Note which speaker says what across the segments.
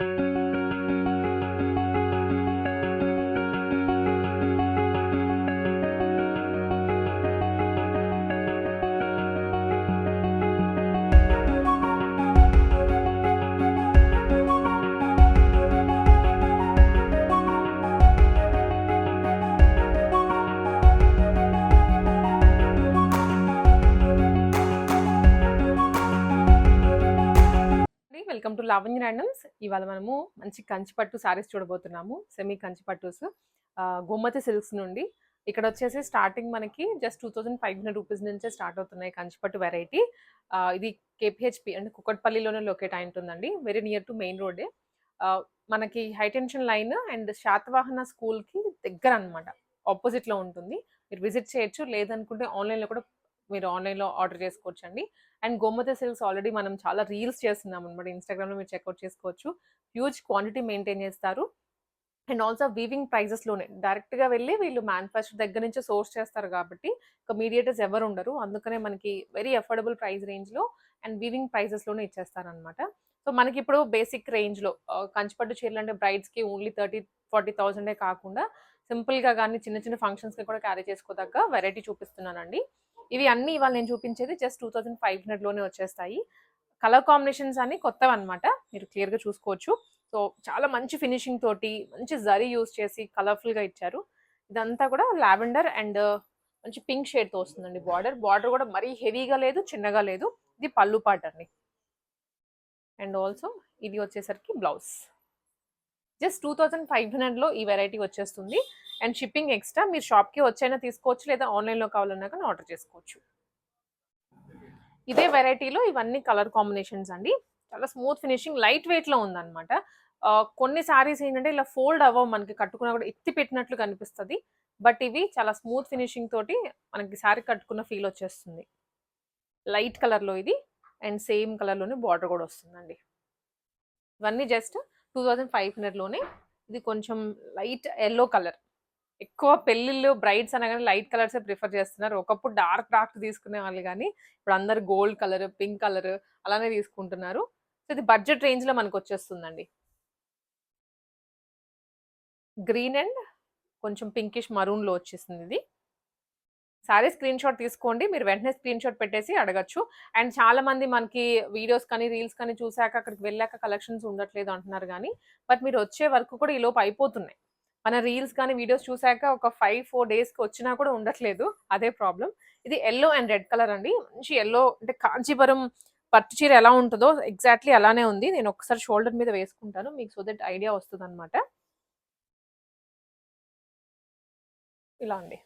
Speaker 1: thank you welcome to Lavanya randoms ఇవాళ మనము మంచి కంచిపట్టు సారీస్ చూడబోతున్నాము సెమీ కంచిపట్టుస్ గోమతి సిల్క్స్ నుండి. ఇక్కడ వచ్చేసి స్టార్టింగ్ మనకి just two thousand five hundred rupees నుంచే స్టార్ట్ అవుతున్నాయి కంచిపట్టు వెరైటీ ఇది కేపిహెచ్పి అంటే కుక్కట్పల్లిలోనే లొకేట్ అయి ఉంటుందండి. వెరీ నియర్ టు మెయిన్ రోడే మనకి హైటెన్షన్ లైన్ అండ్ శాతవాహన స్కూల్కి దగ్గర అనమాట ఆపోజిట్లో ఉంటుంది. మీరు విజిట్ చేయొచ్చు. లేదనుకుంటే ఆన్లైన్లో కూడా మీరు ఆన్లైన్లో ఆర్డర్ చేసుకోవచ్చు అండి అండ్ గోమత సిల్క్స్ ఆల్రెడీ మనం చాలా రీల్స్ చేస్తున్నాం అనమాట ఇన్స్టాగ్రామ్లో మీరు చెక్అవుట్ చేసుకోవచ్చు. హ్యూజ్ క్వాంటిటీ మెయింటైన్ చేస్తారు. అండ్ ఆల్సో వీవింగ్ ప్రైజెస్లోనే. డైరెక్ట్గా వెళ్ళి వీళ్ళు మ్యానుఫ్యాక్చర్ దగ్గర నుంచి సోర్స్ చేస్తారు కాబట్టి ఒక మీడియేటర్స్ ఎవరు ఉండరు. అందుకనే మనకి వెరీ అఫోర్డబుల్ ప్రైస్ రేంజ్లో అండ్ వీవింగ్ ప్రైజెస్లోనే ఇచ్చేస్తారనమాట సో మనకి ఇప్పుడు బేసిక్ రేంజ్లో కంచిపట్టు చీరలు అంటే బ్రైడ్స్కి ఓన్లీ థర్టీ ఫార్టీ థౌజండే కాకుండా సింపుల్గా కానీ చిన్న చిన్న ఫంక్షన్స్కి కూడా క్యారీ చేసుకోదగ్గ వెరైటీ చూపిస్తున్నానండి. ఇవి అన్నీ ఇవాళ నేను చూపించేది జస్ట్ టూ థౌసండ్ ఫైవ్ హండ్రెడ్లోనే వచ్చేస్తాయి. కలర్ కాంబినేషన్స్ అన్ని కొత్తవి అనమాట మీరు క్లియర్గా చూసుకోవచ్చు. సో చాలా మంచి ఫినిషింగ్ తోటి మంచి జరీ యూస్ చేసి కలర్ఫుల్గా ఇచ్చారు. ఇదంతా కూడా లావెండర్ అండ్ uh, మంచి పింక్ షేడ్తో వస్తుందండి బార్డర్ బార్డర్ కూడా మరీ హెవీగా లేదు చిన్నగా లేదు. ఇది పళ్ళు పాట అండి. అండ్ ఆల్సో ఇది వచ్చేసరికి blouse just two thousand five హండ్రెడ్లో ఈ వెరైటీ వచ్చేస్తుంది. అండ్ షిప్పింగ్ ఎక్స్ట్రా మీరు షాప్కి వచ్చైనా తీసుకోవచ్చు లేదా ఆన్లైన్లో కావాలన్నా కానీ ఆర్డర్ చేసుకోవచ్చు. ఇదే వెరైటీలో ఇవన్నీ కలర్ కాంబినేషన్స్ అండి. చాలా స్మూత్ ఫినిషింగ్ లైట్ వెయిట్లో ఉందన్నమాట. కొన్ని సారీస్ ఏంటంటే ఇలా ఫోల్డ్ అవ్వవు మనకి కట్టుకున్నా కూడా ఎత్తి పెట్టినట్లు కనిపిస్తుంది. బట్ ఇవి చాలా స్మూత్ ఫినిషింగ్ తోటి మనకి సారీ కట్టుకున్న ఫీల్ వచ్చేస్తుంది. లైట్ కలర్లో ఇది అండ్ సేమ్ కలర్లోనే బార్డర్ కూడా వస్తుందండి. ఇవన్నీ జస్ట్ టూ థౌజండ్ ఫైవ్ హండ్రెడ్లోనే. ఇది కొంచెం లైట్ ఎల్లో కలర్. ఎక్కువ పెళ్ళిళ్ళు బ్రైడ్స్ అనగానే లైట్ కలర్స్ ప్రిఫర్ చేస్తున్నారు. ఒకప్పుడు డార్క్ డార్క్ తీసుకునే వాళ్ళు కానీ ఇప్పుడు అందరు గోల్డ్ కలర్ పింక్ కలర్ అలానే తీసుకుంటున్నారు. సో ఇది బడ్జెట్ రేంజ్లో మనకు వచ్చేస్తుందండి గ్రీన్ అండ్ కొంచెం పింకిష్ మరూన్లో వచ్చేసింది ఇది. సారీ స్క్రీన్ షాట్ తీసుకోండి. మీరు వెంటనే స్క్రీన్ షాట్ పెట్టేసి అడగచ్చు. అండ్ చాలా మంది మనకి వీడియోస్ కానీ రీల్స్ కానీ చూసాక అక్కడికి వెళ్ళాక కలెక్షన్స్ ఉండట్లేదు అంటున్నారు కానీ బట్ మీరు వచ్చే వరకు కూడా ఈ లోపు అయిపోతున్నాయి. మన రీల్స్ కానీ వీడియోస్ చూసాక ఒక ఫైవ్ ఫోర్ డేస్కి వచ్చినా కూడా ఉండట్లేదు. అదే ప్రాబ్లం ఇది ఎల్లో అండ్ రెడ్ కలర్ అండి. మంచి ఎల్లో అంటే కాంచీపురం పట్టు చీర ఎలా ఉంటుందో ఎగ్జాక్ట్లీ అలానే ఉంది. నేను ఒకసారి షోల్డర్ మీద వేసుకుంటాను. మీకు సో దట్ ఐడియా వస్తుంది అనమాట ఇలా అండి.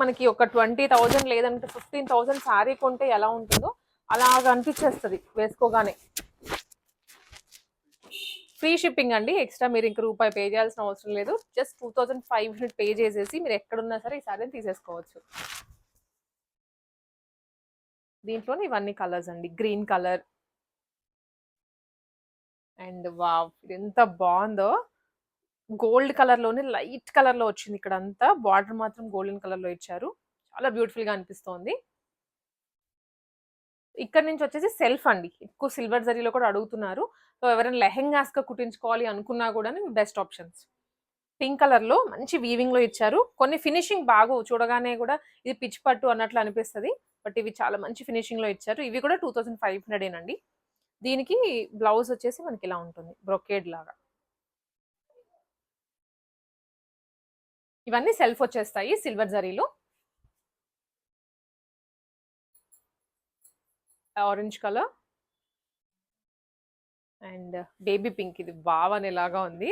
Speaker 1: మనకి ఒక ట్వంటీ థౌజండ్ లేదంటే ఫిఫ్టీన్ థౌజండ్ శారీ కొంటే ఎలా ఉంటుందో అలాగ అనిపించేస్తుంది వేసుకోగానే. ఫ్రీ షిప్పింగ్ అండి. ఎక్స్ట్రా మీరు ఇంక రూపాయి పే చేయాల్సిన అవసరం లేదు. Just two thousand five hundred pay చేసేసి మీరు ఎక్కడున్నా సరే ఈ సారీని తీసేసుకోవచ్చు. దీంట్లోనే ఇవన్నీ కలర్స్ అండి. గ్రీన్ కలర్ అండ్ వా ఎంత బాగుందో! గోల్డ్ కలర్లోనే లైట్ కలర్లో వచ్చింది ఇక్కడ అంతా బార్డర్ మాత్రం గోల్డెన్ కలర్లో ఇచ్చారు. చాలా బ్యూటిఫుల్గా అనిపిస్తోంది. ఇక్కడ నుంచి వచ్చేసి సెల్ఫ్ అండి. ఎక్కువ సిల్వర్ జరీలో కూడా అడుగుతున్నారు. సో ఎవరైనా లెహెంగాస్గా కుట్టించుకోవాలి అనుకున్నా కూడా బెస్ట్ ఆప్షన్స్. పింక్ కలర్లో మంచి వీవింగ్లో ఇచ్చారు. కొన్ని ఫినిషింగ్ బాగు చూడగానే కూడా ఇది పిచ్ పట్టు అన్నట్లు అనిపిస్తుంది. బట్ ఇవి చాలా మంచి ఫినిషింగ్లో ఇచ్చారు. ఇవి కూడా టూ థౌజండ్ ఫైవ్ హండ్రెడేనండి దీనికి బ్లౌజ్ వచ్చేసి మనకి ఇలా ఉంటుంది. బ్రొకేడ్ లాగా. ఇవన్నీ సెల్ఫ్ వచ్చేస్తాయి silver జరీలో. Orange colour. And baby pink ఇది బావనేలాగా ఉంది.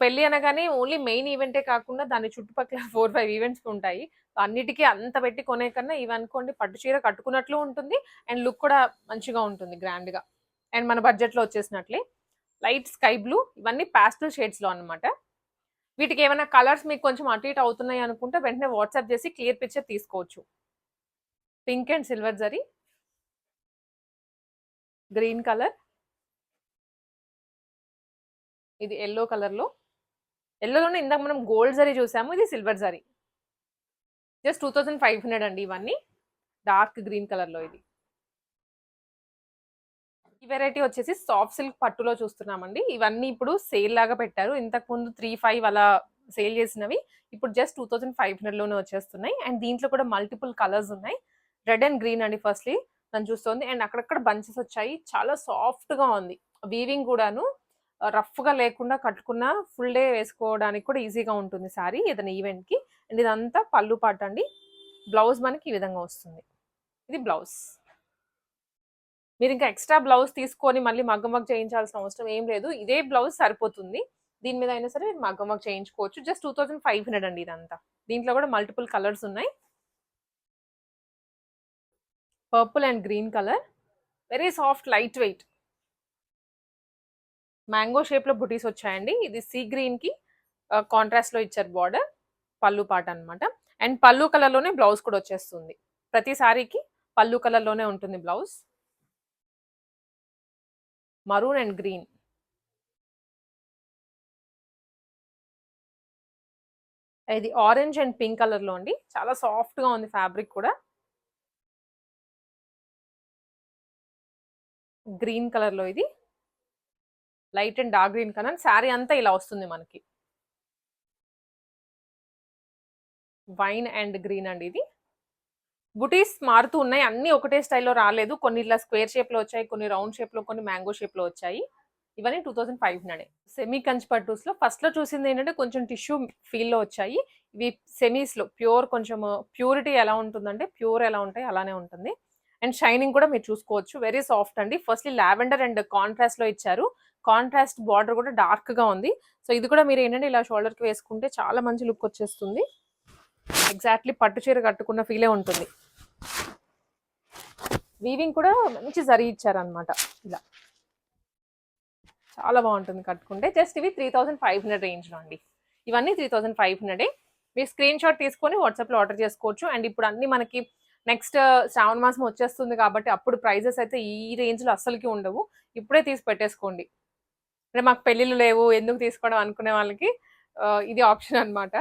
Speaker 1: పెళ్ళి అనగానే ఓన్లీ మెయిన్ ఈవెంటే కాకుండా దాని చుట్టుపక్కల ఫోర్ ఫైవ్ ఈవెంట్స్ ఉంటాయి. అన్నిటికీ అంత పెట్టి కొనే కన్నా ఇవి అనుకోండి పట్టు చీర కట్టుకున్నట్లు ఉంటుంది అండ్ లుక్ కూడా మంచిగా ఉంటుంది గ్రాండ్గా. అండ్ మన బడ్జెట్లో వచ్చేసినట్లే లైట్ స్కై బ్లూ ఇవన్నీ ప్యాస్టల్ షేడ్స్లో అనమాట వీటికి ఏమైనా కలర్స్ మీకు కొంచెం అటు ఇటు అవుతున్నాయి అనుకుంటే వెంటనే వాట్సాప్ చేసి క్లియర్ పిక్చర్ తీసుకోవచ్చు. Pink and silver zari green colour. ఇది ఎల్లో కలర్లో. ఎల్లోలోనే ఇందాక మనం గోల్డ్ జరీ చూసాము ఇది silver zari just two thousand five hundred అండి ఇవన్నీ. డార్క్ గ్రీన్ కలర్లో ఇది. ఈ వెరైటీ వచ్చేసి సాఫ్ట్ సిల్క్ పట్టులో చూస్తున్నామండి. ఇవన్నీ ఇప్పుడు సేల్ లాగా పెట్టారు. ఇంతకు ముందు త్రీ ఫైవ్ అలా సేల్ చేసినవి ఇప్పుడు జస్ట్ టూ థౌసండ్ ఫైవ్ హండ్రెడ్లోనే వచ్చేస్తున్నాయి. అండ్ దీంట్లో కూడా మల్టిపుల్ కలర్స్ ఉన్నాయి. రెడ్ అండ్ గ్రీన్ అండి ఫస్ట్లీ. నన్ను చూస్తుంది. అండ్ అక్కడక్కడ బంచెస్ వచ్చాయి. చాలా సాఫ్ట్గా ఉంది. వీవింగ్ కూడాను రఫ్గా లేకుండా కట్టుకున్న ఫుల్ డే వేసుకోవడానికి కూడా ఈజీగా ఉంటుంది సారీ ఏదైనా ఈవెంట్కి. అండ్ ఇదంతా పళ్ళు పాట అండి. బ్లౌజ్ మనకి ఈ విధంగా వస్తుంది. ఇది బ్లౌజ్. మీరు ఇంకా ఎక్స్ట్రా బ్లౌజ్ తీసుకొని మళ్ళీ మగ్గం చేయించాల్సిన అవసరం ఏం లేదు. ఇదే బ్లౌజ్ సరిపోతుంది. దీని మీద అయినా సరే మీరు చేయించుకోవచ్చు. Just two thousand five hundred అండి ఇదంతా. దీంట్లో కూడా మల్టిపుల్ కలర్స్ ఉన్నాయి. Purple and green colour very soft light weight mango షేప్లో బుటీస్ వచ్చాయండి. ఇది సీ గ్రీన్కి కాంట్రాస్ట్లో ఇచ్చారు బార్డర్ పళ్ళు పాట అన్నమాట. అండ్ పళ్ళు కలర్లోనే బ్లౌజ్ కూడా వచ్చేస్తుంది. ప్రతి సారీకి పళ్ళు కలర్లోనే ఉంటుంది బ్లౌజ్ మరూన్ అండ్ గ్రీన్ ఇది ఆరెంజ్ అండ్ పింక్ కలర్లో అండి. చాలా సాఫ్ట్గా ఉంది ఫ్యాబ్రిక్ కూడా. గ్రీన్ కలర్లో ఇది. Light and dark green colour. Saree అంతా ఇలా వస్తుంది మనకి. వైన్ అండ్ గ్రీన్ అండి ఇది. బుటీస్ మారుతూ ఉన్నాయి. అన్ని ఒకటే స్టైల్లో రాలేదు. కొన్ని ఇట్లా స్క్వేర్ షేప్లో వచ్చాయి. కొన్ని రౌండ్ షేప్లో కొన్ని మ్యాంగో షేప్లో వచ్చాయి. ఇవన్నీ two thousand five hundred. Semi Kanchi పట్టుస్లో ఫస్ట్లో చూసింది ఏంటంటే కొంచెం టిష్యూ ఫీల్లో వచ్చాయి. ఇవి సెమీస్లో ప్యూర్ కొంచెం ప్యూరిటీ ఎలా ఉంటుందంటే ప్యూర్ ఎలా ఉంటాయి అలానే ఉంటుంది. అండ్ షైనింగ్ కూడా మీరు చూసుకోవచ్చు. వెరీ సాఫ్ట్ అండి. ఫస్ట్లీ లావెండర్ అండ్ కాంట్రాస్ట్లో ఇచ్చారు. కాంట్రాస్ట్ బార్డర్ కూడా డార్క్గా ఉంది. సో ఇది కూడా మీరు ఏంటంటే ఇలా షోల్డర్కి వేసుకుంటే చాలా మంచి లుక్ వచ్చేస్తుంది. ఎగ్జాక్ట్లీ పట్టు చీర కట్టుకున్న ఫీలే ఉంటుంది. వీవింగ్ కూడా మంచి జరి ఇచ్చారనమాట ఇలా. చాలా బాగుంటుంది కట్టుకుంటే. జస్ట్ ఇవి త్రీ థౌసండ్ ఫైవ్ హండ్రెడ్ రేంజ్లో అండి. ఇవన్నీ త్రీ థౌసండ్ ఫైవ్ హండ్రెడే. మీరు స్క్రీన్ షాట్ తీసుకొని వాట్సాప్లో ఆర్డర్ చేసుకోవచ్చు. అండ్ ఇప్పుడు అన్ని మనకి నెక్స్ట్ శ్రావణ మాసం వచ్చేస్తుంది కాబట్టి అప్పుడు ప్రైజెస్ అయితే ఈ రేంజ్లో అస్సలకి ఉండవు. ఇప్పుడే తీసి పెట్టేసుకోండి. అంటే మాకు పెళ్ళిళ్ళు లేవు ఎందుకు తీసుకోవడం అనుకునే వాళ్ళకి ఇది ఆప్షన్ అన్నమాట.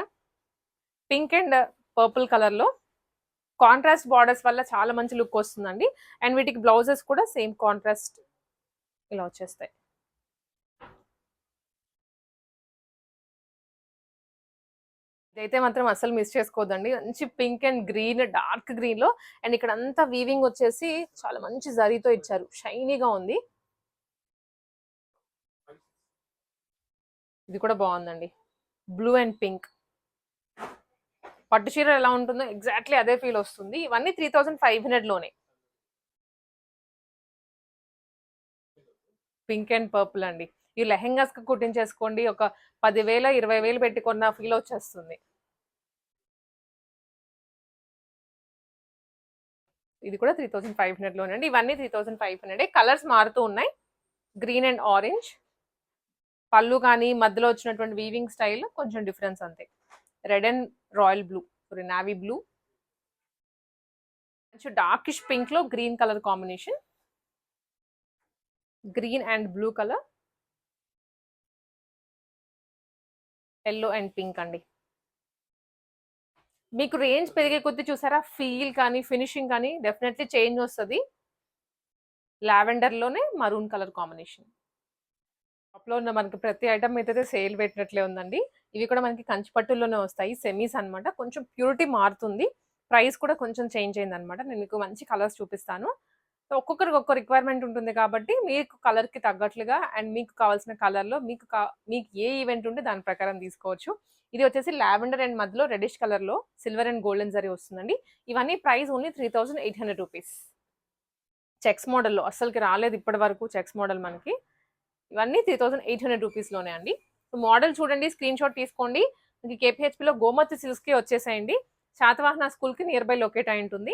Speaker 1: పింక్ అండ్ పర్పుల్ కలర్లో కాంట్రాస్ట్ బార్డర్స్ వల్ల చాలా మంచి లుక్ వస్తుందండి. అండ్ వీటికి బ్లౌజెస్ కూడా సేమ్ కాంట్రాస్ట్ ఇలా వచ్చేస్తాయి. ఇదైతే మాత్రం అసలు మిస్ చేసుకోవద్దండి. మంచి పింక్ అండ్ గ్రీన్ డార్క్ గ్రీన్లో అండ్ ఇక్కడ అంతా వీవింగ్ వచ్చేసి చాలా మంచి జరీతో ఇచ్చారు. షైనీగా ఉంది. ఇది కూడా బాగుందండి. Blue and pink. పట్టు చీర ఎలా ఉంటుందో ఎగ్జాక్ట్లీ అదే ఫీల్ వస్తుంది. ఇవన్నీ త్రీ థౌసండ్ ఫైవ్ హండ్రెడ్లోనే పింక్ అండ్ పర్పుల్ అండి. ఈ లెహెంగాస్కి కుట్టించేసుకోండి. ఒక పదివేల ఇరవై వేలు పెట్టుకున్న ఫీల్ వచ్చేస్తుంది. ఇది కూడా త్రీ థౌసండ్ ఫైవ్ హండ్రెడ్లోనే అండి ఇవన్నీ three thousand five hundred. Colours మారుతూ ఉన్నాయి. Green and orange. పళ్ళు కానీ మధ్యలో వచ్చినటువంటి వీవింగ్ స్టైల్ కొంచెం డిఫరెన్స్ అంతే. Red and royal blue sorry navy blue కొంచెం darkish పింక్లో green colour combination green and blue colour yellow and pink అండి. మీకు రేంజ్ పెరిగే కొద్ది చూసారా? ఫీల్ కానీ ఫినిషింగ్ కానీ డెఫినెట్లీ చేంజ్ వస్తుంది. లావెండర్లోనే మరూన్ కలర్ కాంబినేషన్ షాప్లో ఉన్న మనకి ప్రతి ఐటమ్ అయితే సేల్ పెట్టినట్లే ఉందండి ఇవి కూడా మనకి కంచిపట్టుల్లోనే వస్తాయి. సెమీస్ అనమాట కొంచెం ప్యూరిటీ మారుతుంది. ప్రైస్ కూడా కొంచెం చేంజ్ అయింది అనమాట నేను మీకు మంచి కలర్స్ చూపిస్తాను. సో ఒక్కొక్కరికి ఒక్కొక్క రిక్వైర్మెంట్ ఉంటుంది కాబట్టి మీకు కలర్కి తగ్గట్లుగా అండ్ మీకు కావాల్సిన కలర్లో మీకు మీకు ఏ ఈవెంట్ ఉంటే దాని ప్రకారం తీసుకోవచ్చు. ఇది వచ్చేసి లావెండర్ అండ్ మధ్యలో రెడిష్ కలర్లో సిల్వర్ అండ్ గోల్డెన్ జరీ వస్తుందండి. ఇవన్నీ price only three thousand eight hundred rupees checks మోడల్లో అస్సలకి రాలేదు ఇప్పటి వరకు చెక్స్ మోడల్ మనకి. ఇవన్నీ త్రీ థౌసండ్ ఎయిట్ హండ్రెడ్ రూపీస్లోనే అండి. మోడల్ చూడండి స్క్రీన్ షాట్ తీసుకోండి. మీకు కేపీహెచ్పిలో గోమతి సిల్క్స్కి వచ్చేసేయండి. శాతవాహన స్కూల్కి నియర్ బై లొకేట్ అయి ఉంటుంది.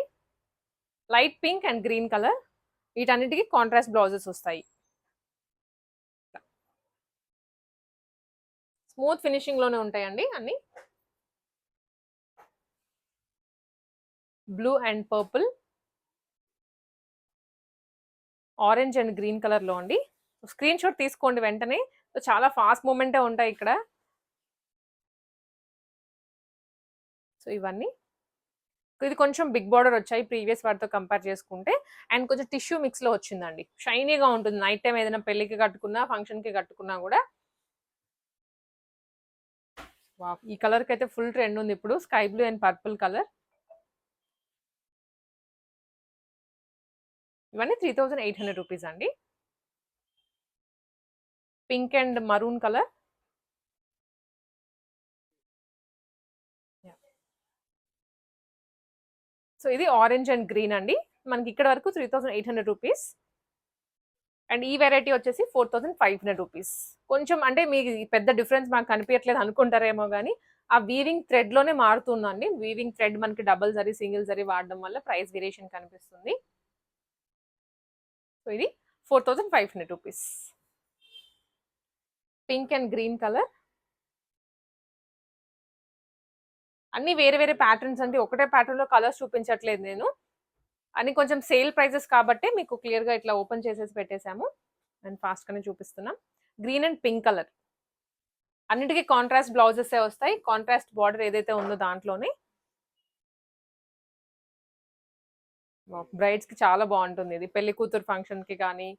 Speaker 1: Light pink and green colour వీటన్నిటికీ కాంట్రాస్ట్ బ్లౌజెస్ వస్తాయి. స్మూత్ ఫినిషింగ్లోనే ఉంటాయండి అన్ని. Blue and purple. Orange and green కలర్లో అండి. స్క్రీన్ షాట్ తీసుకోండి వెంటనే. సో చాలా ఫాస్ట్ మూమెంటే ఉంటాయి ఇక్కడ. సో ఇవన్నీ. ఇది కొంచెం బిగ్ బార్డర్ వచ్చాయి ప్రీవియస్ వాటితో కంపేర్ చేసుకుంటే. అండ్ కొంచెం టిష్యూ మిక్స్లో వచ్చిందండి. షైనీగా ఉంటుంది. నైట్ టైం ఏదైనా పెళ్ళికి కట్టుకున్నా ఫంక్షన్కి కట్టుకున్నా కూడా ఈ కలర్కి అయితే ఫుల్ ట్రెండ్ ఉంది ఇప్పుడు. Sky blue and purple colour. ఇవన్నీ three thousand eight hundred rupees అండి. Pink and maroon colour. So ఇది ఆరెంజ్ అండ్ గ్రీన్ అండి. మనకి ఇక్కడ వరకు three thousand eight hundred rupees. And ఈ వెరైటీ వచ్చేసి four thousand five hundred rupees. కొంచెం అంటే మీకు పెద్ద డిఫరెన్స్ మాకు కనిపించట్లేదు అనుకుంటారేమో కానీ ఆ వీవింగ్ థ్రెడ్లోనే మారుతుందండి. వీవింగ్ థ్రెడ్ మనకి డబుల్ జరీ సింగిల్ జరీ వాడడం వల్ల ప్రైస్ వేరియేషన్ కనిపిస్తుంది. సో ఇది four thousand five hundred rupees. Pink and green colour అన్ని వేరే వేరే ప్యాటర్న్స్ అంటే ఒకటే ప్యాటర్న్లో కలర్స్ చూపించట్లేదు నేను. అని కొంచెం సేల్ ప్రైజెస్ కాబట్టి మీకు క్లియర్గా ఇట్లా ఓపెన్ చేసేసి పెట్టేశాము. అండ్ ఫాస్ట్గానే చూపిస్తున్నాం. Green and pink colour. అన్నిటికీ కాంట్రాస్ట్ బ్లౌజెస్ వస్తాయి. కాంట్రాస్ట్ బార్డర్ ఏదైతే ఉందో దాంట్లోనే. బ్రైడ్స్కి చాలా బాగుంటుంది ఇది. పెళ్ళి కూతురు ఫంక్షన్కి కానీ.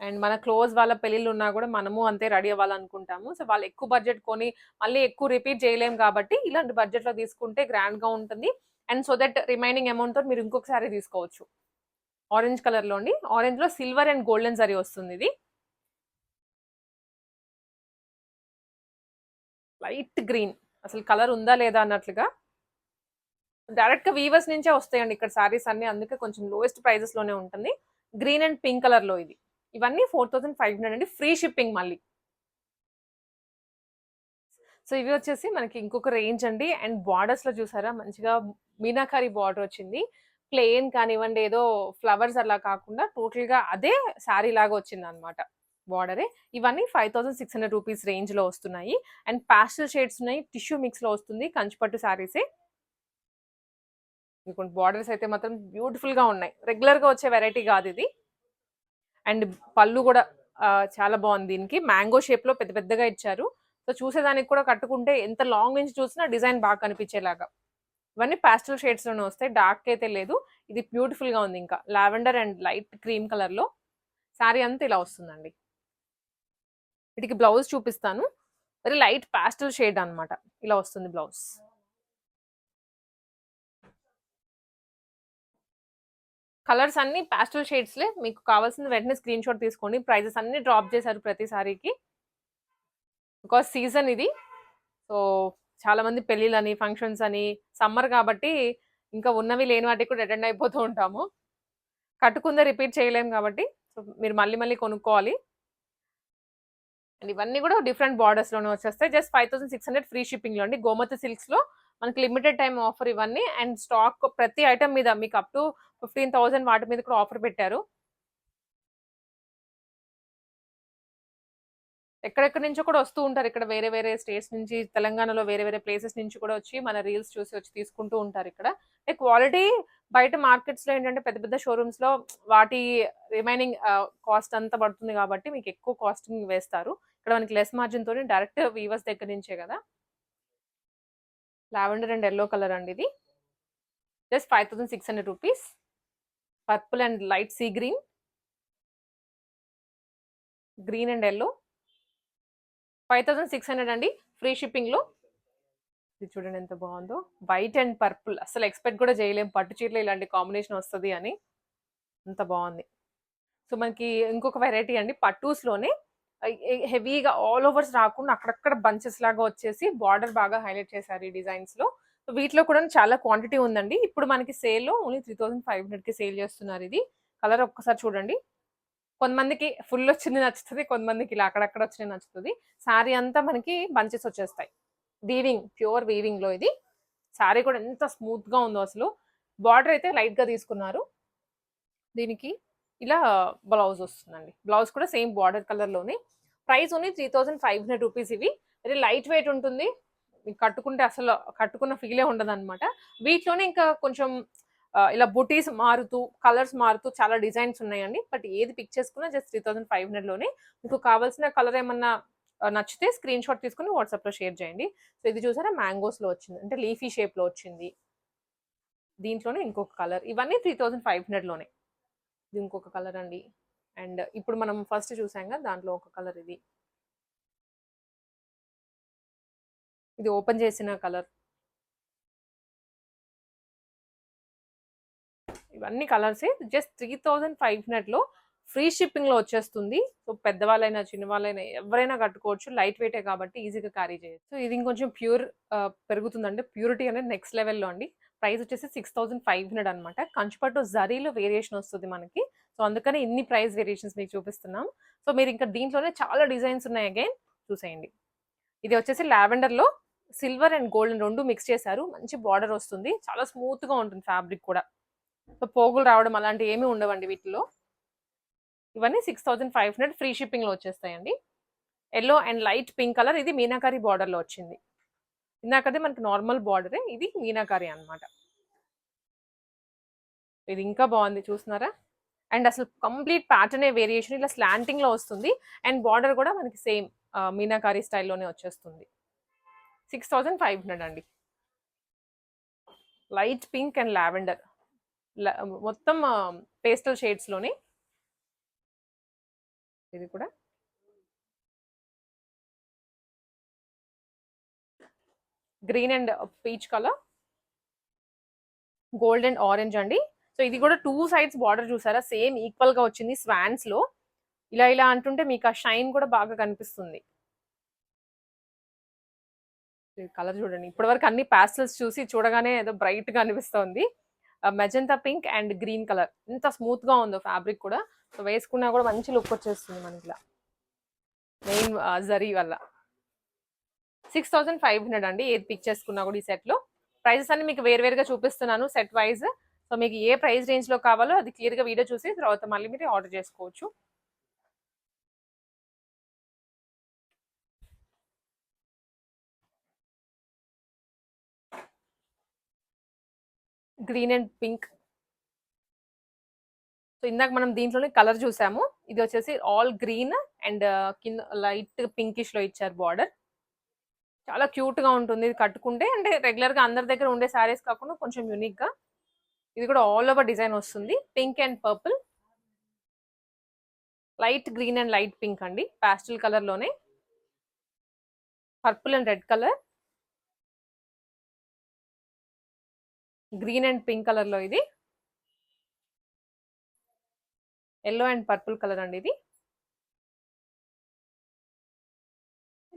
Speaker 1: అండ్ మన క్లోజ్ వాళ్ళ పెళ్ళిళ్ళు ఉన్నా కూడా మనము అంతే రెడీ అవ్వాలనుకుంటాము. సో వాళ్ళు ఎక్కువ బడ్జెట్ కొని మళ్ళీ ఎక్కువ రిపీట్ చేయలేము కాబట్టి ఇలాంటి బడ్జెట్లో తీసుకుంటే గ్రాండ్గా ఉంటుంది. అండ్ సో దట్ రిమైనింగ్ అమౌంట్తో మీరు ఇంకొకసారి తీసుకోవచ్చు. ఆరెంజ్ కలర్లో అండి ఆరెంజ్లో సిల్వర్ అండ్ గోల్డెన్ సారీ వస్తుంది ఇది. లైట్ గ్రీన్ అసలు కలర్ ఉందా లేదా అన్నట్లుగా. డైరెక్ట్గా వీవర్స్ నుంచే వస్తాయండి ఇక్కడ సారీస్ అన్ని అందుకే కొంచెం లోయెస్ట్ ప్రైజెస్లోనే ఉంటుంది. గ్రీన్ అండ్ పింక్ కలర్లో ఇది. ఇవన్నీ ఫోర్ థౌసండ్ ఫైవ్ హండ్రెడ్ అండి ఫ్రీ షిప్పింగ్ మళ్ళీ. సో ఇవి వచ్చేసి మనకి ఇంకొక రేంజ్ అండి. అండ్ బార్డర్స్లో చూసారా మంచిగా మీనాకారి బార్డర్ వచ్చింది. ప్లెయిన్ కానివ్వండి ఏదో ఫ్లవర్స్ అలా కాకుండా టోటల్గా అదే శారీ లాగా వచ్చింది అనమాట బార్డరే. ఇవన్నీ five thousand six hundred rupees రేంజ్లో వస్తున్నాయి. అండ్ ప్యాస్టల్ షేడ్స్ ఉన్నాయి టిష్యూ మిక్స్లో వస్తుంది కంచిపట్టు శారీసే. ఇంకొన్ని బార్డర్స్ అయితే మాత్రం బ్యూటిఫుల్గా ఉన్నాయి. రెగ్యులర్గా వచ్చే వెరైటీ కాదు ఇది. అండ్ పళ్ళు కూడా చాలా బాగుంది దీనికి. మ్యాంగో షేప్లో పెద్ద పెద్దగా ఇచ్చారు. సో చూసేదానికి కూడా కట్టుకుంటే ఎంత లాంగ్ నుంచి చూసినా డిజైన్ బాగా కనిపించేలాగా. ఇవన్నీ పాస్టల్ షేడ్స్లోనే వస్తాయి. డార్క్ అయితే లేదు. ఇది బ్యూటిఫుల్గా ఉంది ఇంకా. లావెండర్ అండ్ లైట్ క్రీమ్ కలర్లో శారీ అంతా ఇలా వస్తుందండి. వీటికి బ్లౌజ్ చూపిస్తాను. వెరీ లైట్ పాస్టల్ షేడ్ అన్నమాట. ఇలా వస్తుంది బ్లౌజ్ కలర్స్ అన్ని పాస్టల్ షేడ్స్లే మీకు కావాల్సిన వెంటనే స్క్రీన్ షాట్ తీసుకోండి. ప్రైజెస్ అన్ని డ్రాప్ చేశారు ప్రతి సారీకి బికాస్ సీజన్ ఇది. సో చాలా మంది పెళ్ళిళ్ళని ఫంక్షన్స్ అని సమ్మర్ కాబట్టి ఇంకా ఉన్నవి లేని వాటికి కూడా అటెండ్ అయిపోతూ ఉంటాము. కట్టుకుందే రిపీట్ చేయలేము కాబట్టి సో మీరు మళ్ళీ మళ్ళీ కొనుక్కోవాలి. అండ్ ఇవన్నీ కూడా డిఫరెంట్ బార్డర్స్లోనే వచ్చేస్తాయి. Just five thousand six hundred free షిప్పింగ్లో అండి. గోమతి సిల్క్స్లో మనకి లిమిటెడ్ టైం ఆఫర్ ఇవన్నీ. అండ్ స్టాక్ ప్రతి ఐటమ్ మీద మీకు అప్ టు ఫిఫ్టీన్ థౌసండ్ వాటి మీద కూడా ఆఫర్ పెట్టారు. ఎక్కడెక్కడి నుంచో కూడా వస్తూ ఉంటారు. ఇక్కడ వేరే వేరే స్టేట్స్ నుంచి తెలంగాణలో వేరే వేరే ప్లేసెస్ నుంచి కూడా వచ్చి మన రీల్స్ చూసి వచ్చి తీసుకుంటూ ఉంటారు ఇక్కడ. లైక్ క్వాలిటీ బయట మార్కెట్స్లో ఏంటంటే పెద్ద పెద్ద షోరూమ్స్లో వాటి రిమైనింగ్ కాస్ట్ అంతా పడుతుంది కాబట్టి మీకు ఎక్కువ కాస్టింగ్ వేస్తారు. ఇక్కడ మనకి లెస్ మార్జిన్ డైరెక్ట్ వీవర్స్ దగ్గర నుంచే కదా. లావెండర్ అండ్ ఎల్లో కలర్ అండి ఇది. Just five thousand six hundred rupees. Purple and light sea green. Green and yellow. Five thousand six hundred అండి. ఫ్రీ షిప్పింగ్లో. ఇది చూడండి ఎంత బాగుందో. White and purple. అసలు ఎక్స్పెక్ట్ కూడా చేయలేం. పట్టు చీరలో ఇలాంటి కాంబినేషన్ వస్తుంది అని. అంత బాగుంది. సో మనకి ఇంకొక వెరైటీ అండి. పట్టూస్లోనే హెవీగా ఆల్ ఓవర్స్ రాకుండా అక్కడక్కడ బంచెస్ లాగా వచ్చేసి బార్డర్ బాగా హైలైట్ చేశారు ఈ డిజైన్స్లో సో వీటిలో కూడా చాలా క్వాంటిటీ ఉందండి. ఇప్పుడు మనకి సేల్లో ఓన్లీ త్రీ థౌసండ్ ఫైవ్ హండ్రెడ్కి సేల్ చేస్తున్నారు ఇది. కలర్ ఒక్కసారి చూడండి. కొంతమందికి ఫుల్ వచ్చింది నచ్చుతుంది కొంతమందికి ఇలా అక్కడక్కడ వచ్చింది నచ్చుతుంది. శారీ అంతా మనకి బంచెస్ వచ్చేస్తాయి. వీవింగ్ ప్యూర్ వీవింగ్లో ఇది. శారీ కూడా ఎంత స్మూత్గా ఉందో అసలు. బార్డర్ అయితే లైట్గా తీసుకున్నారు. దీనికి ఇలా బ్లౌజ్ వస్తుందండి. బ్లౌజ్ కూడా సేమ్ బార్డర్ కలర్లోనే price only three thousand five hundred rupees ఇవి. వెరీ లైట్ వెయిట్ ఉంటుంది. కట్టుకుంటే అసలు కట్టుకున్న ఫీలే ఉండదు అనమాట వీటిలోనే ఇంకా కొంచెం ఇలా బుటీస్ మారుతూ కలర్స్ మారుతూ చాలా డిజైన్స్ ఉన్నాయండి. బట్ ఏది పిక్ చేసుకున్నా జస్ట్ త్రీ థౌసండ్ ఫైవ్ హండ్రెడ్లోనే. మీకు కావాల్సిన కలర్ ఏమన్నా నచ్చితే స్క్రీన్ షాట్ తీసుకుని వాట్సాప్లో షేర్ చేయండి. సో ఇది చూసారా? మ్యాంగోస్లో వచ్చింది. అంటే లీఫీ షేప్లో వచ్చింది. దీంట్లోనే ఇంకొక కలర్. ఇవన్నీ త్రీ థౌజండ్ ఫైవ్ హండ్రెడ్లోనే. ఇది ఇంకొక కలర్ అండి. అండ్ ఇప్పుడు మనం ఫస్ట్ చూసాం కదా దాంట్లో ఒక కలర్ ఇది. ఇది ఓపెన్ చేసిన కలర్. ఇవన్నీ కలర్సే జస్ట్ త్రీ థౌజండ్ ఫైవ్ హండ్రెడ్లో ఫ్రీ షిప్పింగ్లో వచ్చేస్తుంది. సో పెద్దవాళ్ళైనా చిన్నవాళ్ళైనా ఎవరైనా కట్టుకోవచ్చు. లైట్ వెయిటే కాబట్టి ఈజీగా క్యారీ చేయొచ్చు. సో ఇది ఇంకొంచెం ప్యూర్ పెరుగుతుందండి. ప్యూరిటీ అనేది నెక్స్ట్ లెవెల్లో అండి. ప్రైస్ వచ్చేసి సిక్స్ థౌసండ్ ఫైవ్ హండ్రెడ్ అనమాట కంచుపట్టు జరీలో వేరియేషన్ వస్తుంది మనకి. సో అందుకని ఇన్ని ప్రైస్ వేరియేషన్స్ మీకు చూపిస్తున్నాం. సో మీరు ఇంకా దీంట్లోనే చాలా డిజైన్స్ ఉన్నాయి అగైన్. చూసేయండి. ఇది వచ్చేసి లావెండర్లో సిల్వర్ అండ్ గోల్డ్ రెండు మిక్స్ చేశారు. మంచి బార్డర్ వస్తుంది. చాలా స్మూత్గా ఉంటుంది ఫ్యాబ్రిక్ కూడా. సో పోగులు రావడం అలాంటివి ఏమీ ఉండవండి వీటిలో. ఇవన్నీ six thousand five hundred free షిప్పింగ్లో వచ్చేస్తాయండి. Yellow and light pink colour ఇది మీనాకారి బార్డర్లో వచ్చింది. ఇందాకదే మనకి నార్మల్ బార్డరే ఇది మీనాకారి అన్నమాట. ఇది ఇంకా బాగుంది చూస్తున్నారా? అండ్ అసలు కంప్లీట్ ప్యాటర్న్ వేరియేషన్ ఇలా స్లాంటింగ్లో వస్తుంది. అండ్ బార్డర్ కూడా మనకి సేమ్ మీనాకారి స్టైల్లోనే వచ్చేస్తుంది. సిక్స్ థౌజండ్ ఫైవ్ హండ్రెడ్ అండి. Light pink and lavender. మొత్తం పేస్టల్ షేడ్స్లోనే. ఇది కూడా. Green and peach colour. Gold and orange అండి. సో ఇది కూడా టూ సైడ్స్ బార్డర్ చూసారా? సేమ్ ఈక్వల్గా వచ్చింది స్వాన్స్లో ఇలా ఇలా అంటుంటే మీకు ఆ షైన్ కూడా బాగా కనిపిస్తుంది. కలర్ చూడండి. ఇప్పటివరకు అన్ని ప్యాస్టల్స్ చూసి చూడగానే ఏదో బ్రైట్గా అనిపిస్తుంది. Magenta pink and green colour ఎంత స్మూత్గా ఉందో ఫ్యాబ్రిక్ కూడా. సో వేసుకున్నా కూడా మంచి లుక్ వచ్చేస్తుంది మనకి ఇలా మెయిన్ జరీ వల్ల. సిక్స్ థౌసండ్ ఫైవ్ హండ్రెడ్ అండి. ఏది పిక్ చేసుకున్నా కూడా ఈ సెట్లో ప్రైజెస్ అన్ని మీకు వేరువేరుగా చూపిస్తున్నాను సెట్ వైజ్ సో మీకు ఏ ప్రైస్ రేంజ్లో కావాలో అది క్లియర్గా వీడియో చూసి తర్వాత మళ్ళీ మీరు ఆర్డర్ చేసుకోవచ్చు. Green and pink. సో ఇందాక మనం దీంట్లోనే కలర్ చూసాము. ఇది వచ్చేసి ఆల్ గ్రీన్ అండ్ కింద లైట్ పింకిష్లో ఇచ్చారు బార్డర్. చాలా క్యూట్గా ఉంటుంది. ఇది కట్టుకుంటే అంటే రెగ్యులర్గా అందరి దగ్గర ఉండే శారీస్ కాకుండా కొంచెం యూనిక్గా ఇది కూడా ఆల్ ఓవర్ డిజైన్ వస్తుంది. Pink and purple. Light green and light pink అండి. పాస్టల్ కలర్లోనే purple and red colour. Green and pink కలర్లో ఇది. ఎల్లో అండ్ పర్పుల్ కలర్ అండి ఇది.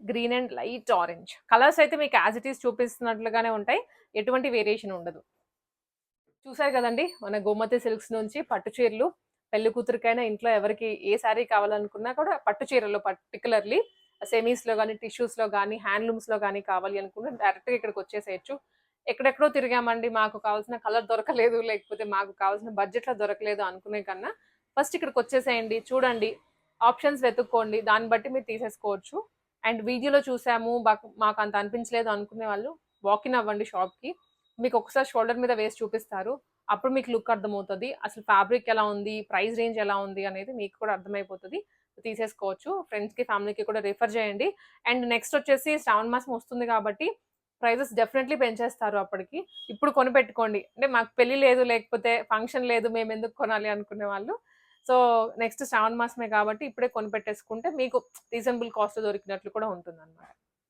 Speaker 1: Green and light orange. Colours అయితే మీకు యాజ్ ఇట్ ఈస్ చూపిస్తున్నట్లుగానే ఉంటాయి. ఎటువంటి వేరియేషన్ ఉండదు. చూసారు కదండి మన గోమతి సిల్క్స్ నుంచి పట్టు చీరలు పెళ్ళి కూతురికైనా ఇంట్లో ఎవరికి ఏ శారీ కావాలనుకున్నా కూడా పట్టు చీరలు పర్టికులర్లీ సెమీస్లో కానీ టిష్యూస్లో కానీ హ్యాండ్లూమ్స్లో కానీ కావాలి అనుకుంటే డైరెక్ట్గా ఇక్కడికి వచ్చేసేయచ్చు. ఎక్కడెక్కడో తిరిగామండి. మాకు కావాల్సిన కలర్ దొరకలేదు. లేకపోతే మాకు కావాల్సిన బడ్జెట్లో దొరకలేదు అనుకునే కన్నా ఫస్ట్ ఇక్కడికి వచ్చేసేయండి. చూడండి. ఆప్షన్స్ వెతుక్కోండి. దాన్ని బట్టి మీరు తీసేసుకోవచ్చు. అండ్ వీడియోలో చూసాము. మాకు అంత అనిపించలేదు అనుకునే వాళ్ళు వాకిన్ అవ్వండి షాప్కి. మీకు ఒకసారి షోల్డర్ మీద వేసి చూపిస్తారు. అప్పుడు మీకు లుక్ అర్థమవుతుంది. అసలు ఫ్యాబ్రిక్ ఎలా ఉంది? ప్రైస్ రేంజ్ ఎలా ఉంది? అనేది మీకు కూడా అర్థమైపోతుంది. తీసేసుకోవచ్చు. ఫ్రెండ్స్కి ఫ్యామిలీకి కూడా రిఫర్ చేయండి. అండ్ నెక్స్ట్ వచ్చేసి శ్రావణ మాసం వస్తుంది కాబట్టి ప్రైజెస్ డెఫినెట్లీ పెంచేస్తారు అప్పటికి. ఇప్పుడు కొనిపెట్టుకోండి. అంటే మాకు పెళ్ళి లేదు లేకపోతే ఫంక్షన్ లేదు మేము ఎందుకు కొనాలి అనుకునే వాళ్ళు. సో నెక్స్ట్ శ్రావణ మాసమే కాబట్టి ఇప్పుడే కొనిపెట్టేసుకుంటే మీకు రీజనబుల్ కాస్ట్ దొరికినట్లు కూడా ఉంటుంది అనమాట